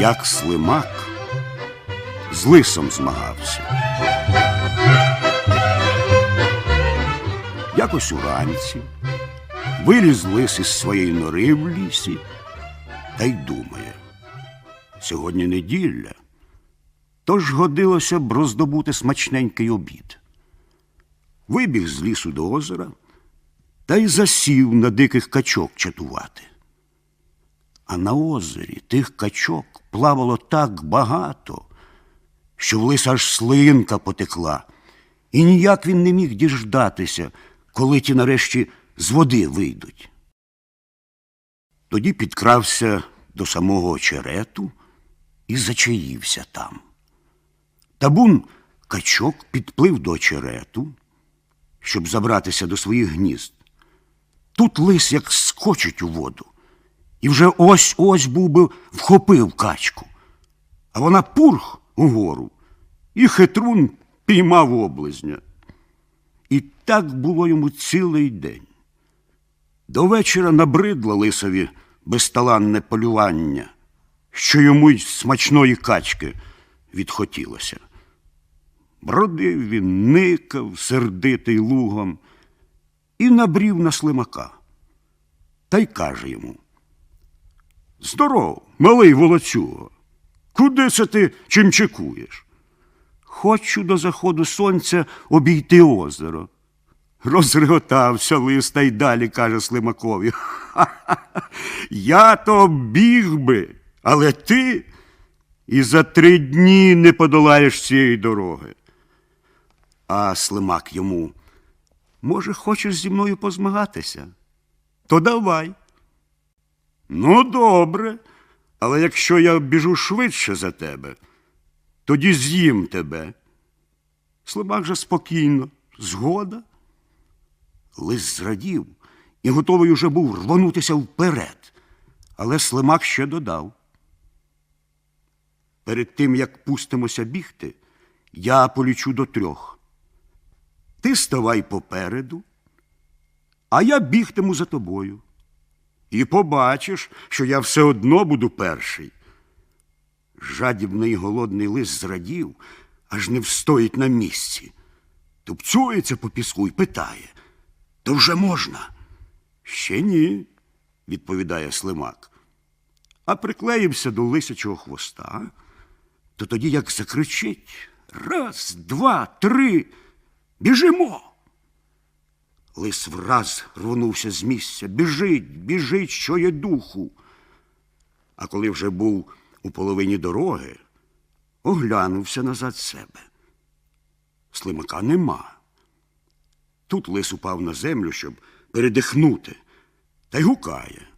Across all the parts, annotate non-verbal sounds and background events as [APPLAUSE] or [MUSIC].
Як слимак з лисом змагався. Якось уранці виліз лис із своєї нори в лісі та й думає. Сьогодні неділя, тож годилося б роздобути смачненький обід. Вибіг з лісу до озера та й засів на диких качок чатувати. А на озері тих качок плавало так багато, що в лиса аж слинка потекла, і ніяк він не міг діждатися, коли ті нарешті з води вийдуть. Тоді підкрався до самого очерету і зачаївся там. Табун качок підплив до очерету, щоб забратися до своїх гнізд. Тут лис як скочить у воду, і вже ось ось був би вхопив качку. А вона пурх угору, і хитрун піймав облизня. І так було йому цілий день. До вечора набридло лисові безталанне полювання, що йому й смачної качки відхотілося. Бродив він, никав, сердитий лугом, і набрів на слимака. Та й каже йому: Здоров, малий волоцюго, куди це ти чимчикуєш? Хочу до заходу сонця обійти озеро. Розреготався лист та й далі каже Слимакові. «Ха-ха-ха, [LAUGHS] Я то біг би, але ти і за три дні не подолаєш цієї дороги. А Слимак йому, може, хочеш зі мною позмагатися? То давай. Ну, добре, але якщо я біжу швидше за тебе, тоді з'їм тебе. Слимак же спокійно, згода. Лис зрадів і готовий уже був рвонутися вперед. Але Слимак ще додав. Перед тим, як пустимося бігти, я полічу до трьох. Ти ставай попереду, а я бігтиму за тобою. І побачиш, що я все одно буду перший. Жадібний голодний лис зрадів, аж не встоїть на місці. Тупцюється по піску і питає то вже можна? Ще ні, відповідає слимак. А приклеївся до лисячого хвоста, то тоді як закричить раз, два, три, біжимо. Лис враз рвонувся з місця. Біжить, біжить, що є духу. А коли вже був у половині дороги, оглянувся назад себе. Слимака нема. Тут лис упав на землю, щоб передихнути, та й гукає.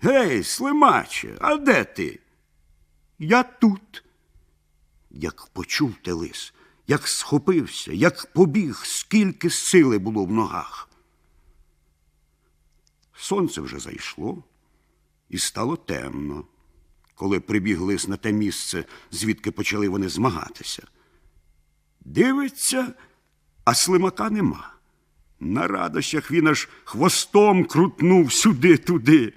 Гей, слимаче, а де ти? Я тут. Як почув те лис, як схопився, як побіг, скільки сили було в ногах. Сонце вже зайшло і стало темно, коли прибіг лис на те місце, звідки почали вони змагатися. Дивиться, а слимака нема. На радощах він аж хвостом крутнув сюди-туди.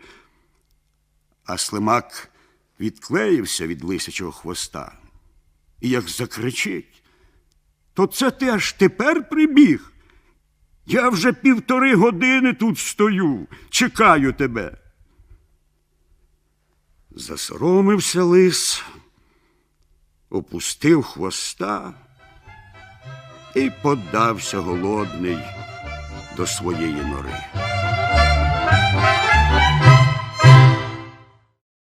А слимак відклеївся від лисячого хвоста і як закричить, то це ти аж тепер прибіг. Я вже півтори години тут стою, чекаю тебе. Засоромився лис, опустив хвоста і подався голодний до своєї нори.